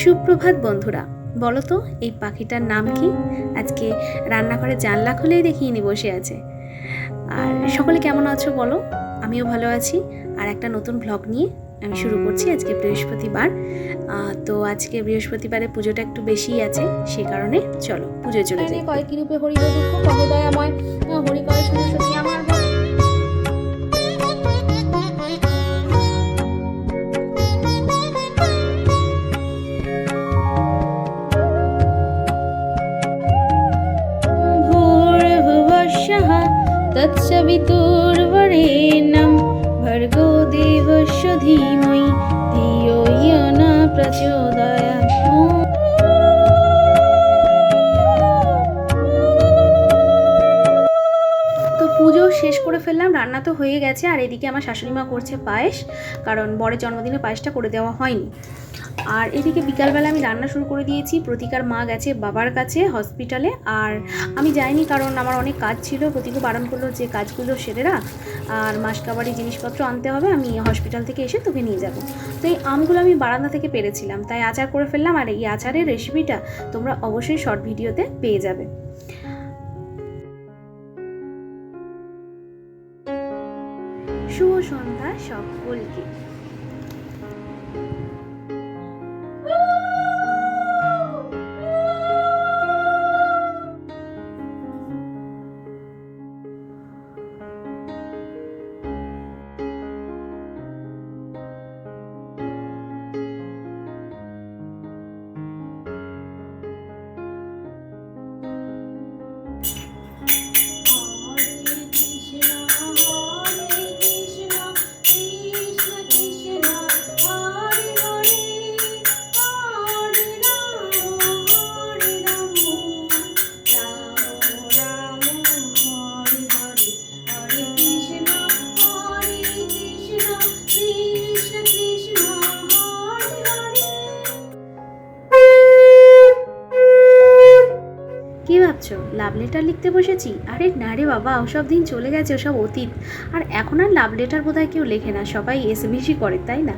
সুপ্রভাত বন্ধুরা বলো তো এই পাখিটার নাম কি? আজকে রান্নাঘরে জানলা খুলেই দেখিয়ে নি বসে আছে। আর সকলে কেমন আছো বলো? আমিও ভালো আছি। আর একটা নতুন ব্লগ নিয়ে আমি শুরু করছি আজকে বৃহস্পতিবার। তো আজকে বৃহস্পতিবারে পুজোটা একটু বেশিই আছে সেই কারণে চলো পুজোয় চলে যাই। কয়েক রূপে হরি কত দয়াময় হরি तत्सवितुर्वरेण्यं भर्गो देवस्य धीमहि धियो यो न प्रचोदयात् তো পুজো শেষ করে ফেললাম রান্না তো হয়ে গেছে আর এদিকে আমার শাশুড়ি মা করছে পায়েস কারণ বরের জন্মদিনে পায়েসটা করে দেওয়া হয়নি আর এদিকে বিকালবেলা আমি রান্না শুরু করে দিয়েছি। প্রতিকার মা গেছে বাবার কাছে হসপিটালে আর আমি যাইনি কারণ আমার অনেক কাজ ছিল। প্রতিকু বারণ করল যে কাজগুলো সেরে রাখ। আর মাসকাবারি জিনিসপত্র আনতে হবে। আমি হসপিটাল থেকে এসে তোকে নিয়ে যাব। তো এই আমগুলো আমি বারান্দা থেকে পেরেছিলাম। তাই আচার করে ফেললাম। আর এই আচারের রেসিপিটা তোমরা অবশ্যই শর্ট ভিডিওতে পেয়ে যাবে। শুভ সন্ধ্যা সকলকে। কি ভাবছ? লাভ লেটার লিখতে বসেছি? আরে না রে বাবা, ওসব দিন চলে গেছে, ওসব অতীত। আর এখন আর লাভ লেটার বোধহয় কেউ লেখে না, সবাই এসএমএসই করে, তাই না?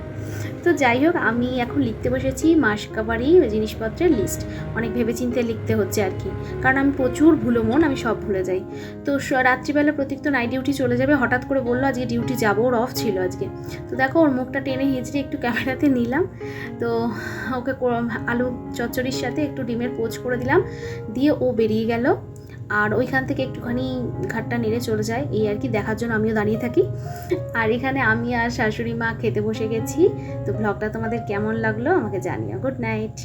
তো যাই হোক, আমি এখন লিখতে বসেছি মাস মাসকাবারি জিনিসপত্রের লিস্ট অনেক ভেবেচিন্তে লিখতে হচ্ছে আর কি। কারণ আমি প্রচুর ভুলো মন, আমি সব ভুলে যাই। তো রাত্রিবেলা প্রতীক তো নাইট ডিউটি চলে যাবে, হঠাৎ করে বলল আজকে ডিউটি যাব, ওর অফ ছিল আজকে। তো দেখো, ওর মুখটা টেনে হিঁচড়ে একটু ক্যামেরাতে নিলাম। তো ওকে আলু চচ্চড়ির সাথে একটু ডিমের পোচ করে দিলাম। দিয়ে ও বেরিয়ে গেল। আর ওইখান থেকে একটুখানি ঘাটটা নেড়ে চলে যায়, এই আর কি, দেখার জন্য আমিও দাঁড়িয়ে থাকি। আর এখানে আমি আর শাশুড়ি মা খেতে বসে গেছি, তো ব্লগটা তোমাদের কেমন লাগল আমাকে জানিও। Good night